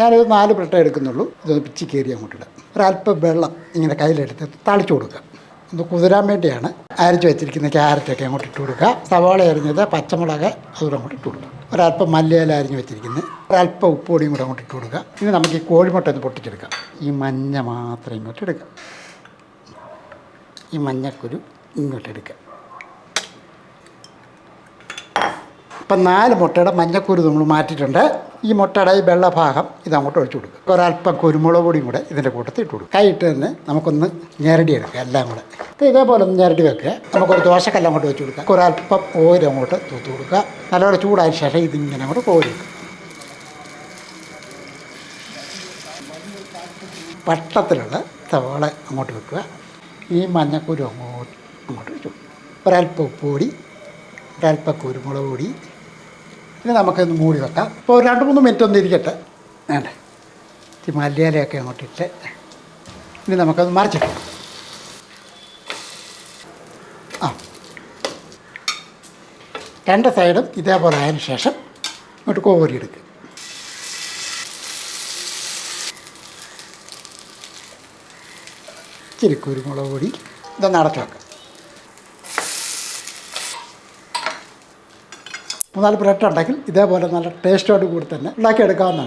ഞാനൊരു നാല് ബ്രെഡ് എടുക്കുന്നുള്ളൂ. ഇതൊന്ന് പിച്ചി കയറി അങ്ങോട്ട് ഒരല്പം വെള്ളം ഇങ്ങനെ കയ്യിലെടുത്ത് തളിച്ചു കൊടുക്കുക. ഒന്ന് കുതിരാൻ വേണ്ടിയാണ് അരച്ച് വെച്ചിരിക്കുന്ന ക്യാരറ്റൊക്കെ അങ്ങോട്ട് ഇട്ട് കൊടുക്കുക. സവാള അരിഞ്ഞത് പച്ചമുളക് അതുകൂടെ അങ്ങോട്ട് ഇട്ട് കൊടുക്കുക. ഒരല്പം മല്ലിയില അരിഞ്ഞ് വെച്ചിരിക്കുന്നത്. ഒരല്പം ഉപ്പുപൊടിയും കൂടെ അങ്ങോട്ട് ഇട്ട് കൊടുക്കുക. ഇനി നമുക്ക് ഈ കോഴിമുട്ട ഒന്ന് പൊട്ടിച്ചെടുക്കാം. ഈ മഞ്ഞ മാത്രം ഇങ്ങോട്ട് എടുക്കുക ഈ മഞ്ഞക്കുരു ഇങ്ങോട്ട് എടുക്കുക ഇപ്പം നാല് മുട്ടയുടെ മഞ്ഞക്കുരു നമ്മൾ മാറ്റിയിട്ടുണ്ട്. ഈ മുട്ടയുടെ ഈ വെള്ള ഭാഗം ഇത് അങ്ങോട്ട് ഒഴിച്ചു കൊടുക്കുക. ഒരല്പം കുരുമുളക് പൊടിയും കൂടെ ഇതിന്റെ കൂട്ടത്തിൽ ഇട്ട് കൊടുക്കുക. കൈയിട്ട് തന്നെ നമുക്കൊന്ന് ഞെരടി എടുക്കുക എല്ലാം കൂടെ. ഇത് ഇതേപോലെ ഒന്ന് ഞെരടി വെക്കുക. നമുക്കൊരു ദോശക്കല്ല അങ്ങോട്ട് വെച്ച് കൊടുക്കുക. ഒരല്പം ഓര് അങ്ങോട്ട് തൂത്ത് കൊടുക്കുക. നല്ലപോലെ ചൂടായ ശേഷം ഇതിങ്ങനെ അങ്ങോട്ട് വെക്കുക. വട്ടത്തിലുള്ള സവാള അങ്ങോട്ട് വെക്കുക. ഈ മഞ്ഞക്കുരു അങ്ങോട്ട് അങ്ങോട്ട് വെച്ചു കൊടുക്കുക. ഉപ്പ് പൊടി ഒരല്പം കുരുമുളക് പൊടി ഇനി നമുക്കൊന്ന് മൂടി വെക്കാം. ഇപ്പോൾ ഒരു രണ്ട് മൂന്ന് മിനിറ്റ് ഒന്ന് ഇരിക്കട്ടെ. വേണ്ട? ഈ മല്ലിയിലയൊക്കെ അങ്ങോട്ട് ഇട്ട് ഇനി നമുക്കത് മറിച്ചിട്ട് ആ. രണ്ട് സൈഡും ഇതേപോലെ ആയതിനു ശേഷം ഇങ്ങോട്ട് കോരി എടുക്കുക. ഇച്ചിരി കുരുമുളക് പൊടി ഇതൊന്ന് അടച്ചു വെക്കാം. മൂന്നാൽ ബ്രെഡ് ഉണ്ടെങ്കിൽ ഇതേപോലെ നല്ല ടേസ്റ്റോട് കൂടി തന്നെ ഉണ്ടാക്കിയെടുക്കാവുന്നതാണ്.